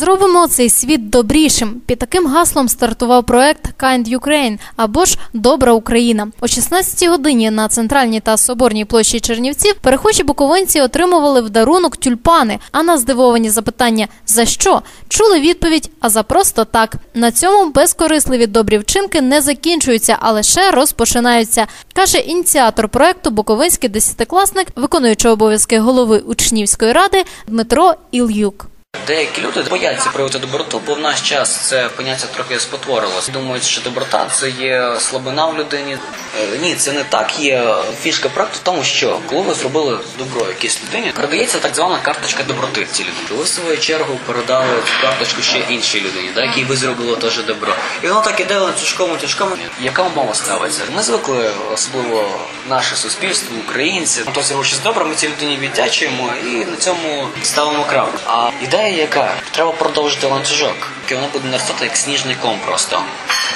Зробимо цей світ добрішим. Під таким гаслом стартував проект Kind Ukraine або ж Добра Україна. О 16-й годині на центральній та соборній площі Чернівців перехожі буковинці отримували в дарунок тюльпани. А на здивовані запитання за що чули відповідь: а за просто так. На цьому безкорисливі добрі вчинки не закінчуються, а лише розпочинаються, каже ініціатор проекту Буковинський десятикласник, виконуючий обов'язки голови учнівської ради Дмитро Ілюк. Деякі люди бояться проявити доброту, бо в наш час це поняття трохи спотворилося. Думають, що доброта це є слабина в людині. Е, Ні, це не так. Є фішка проекту в тому, що коли ви зробили добро якійсь людині, передається так звана карточка доброти цій людині. Ви в свою чергу передали цю карточку ще іншій людині, так, якій ви зробили теж добро. І воно так іде ланцюжком, ланцюжком. Яка умова ставиться? Ми звикли, особливо наше суспільство, українці. Хто зробив щось добре, ми цій людині віддячуємо і на цьому ставимо крапку. А ідея яка? Треба продовжити ланцюжок. І воно буде наростати як сніжний ком просто.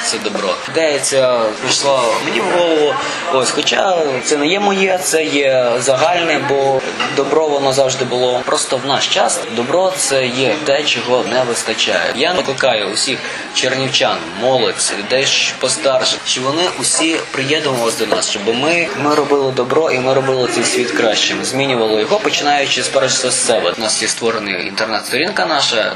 Це добро. Ідея ця прийшла мені в голову. Ось, хоча це не є моє, це є загальне, бо добро воно завжди було. Просто в наш час добро це є те, чого не вистачає. Я викликаю усіх чернівчан, молодь, людей постарше, щоб вони усі приєднувалися до нас, щоб ми, ми робили добро і ми робили цей світ кращим, змінювали його, починаючи з перш з себе. У нас є створена інтернет-сторінка наша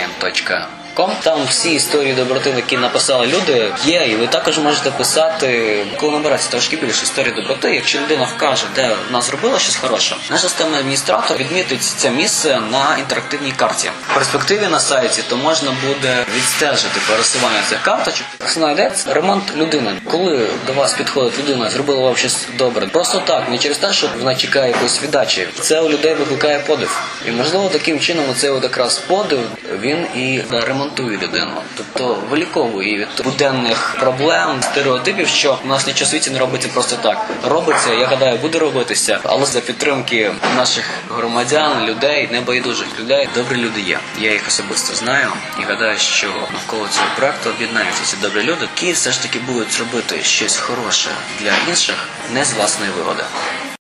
Telegram.com www.kindukraine.com там всі історії доброти, які написали люди, є, і ви також можете писати, коли набирається трошки більше історії доброти. Якщо людина вкаже, де вона зробила щось хороше, наш системний адміністратор відмітить це місце на інтерактивній карті. В перспективі на сайті то можна буде відстежити пересування цих карточок. Знайдеться ремонт людини. Коли до вас підходить людина, зробила вам щось добре, просто так, не через те, що вона чекає якоїсь віддачі. Це у людей викликає подив. І можливо таким чином оцей от якраз подив він і ремонтує людину, тобто виліковує її від буденних проблем, стереотипів, що у нас нічого світі не робиться просто так. Робиться, я гадаю, буде робитися, але за підтримки наших громадян, людей, небайдужих людей, добрі люди є. Я їх особисто знаю і гадаю, що навколо цього проекту об'єднаються ці добрі люди, які все ж таки будуть робити щось хороше для інших, не з власної вигоди.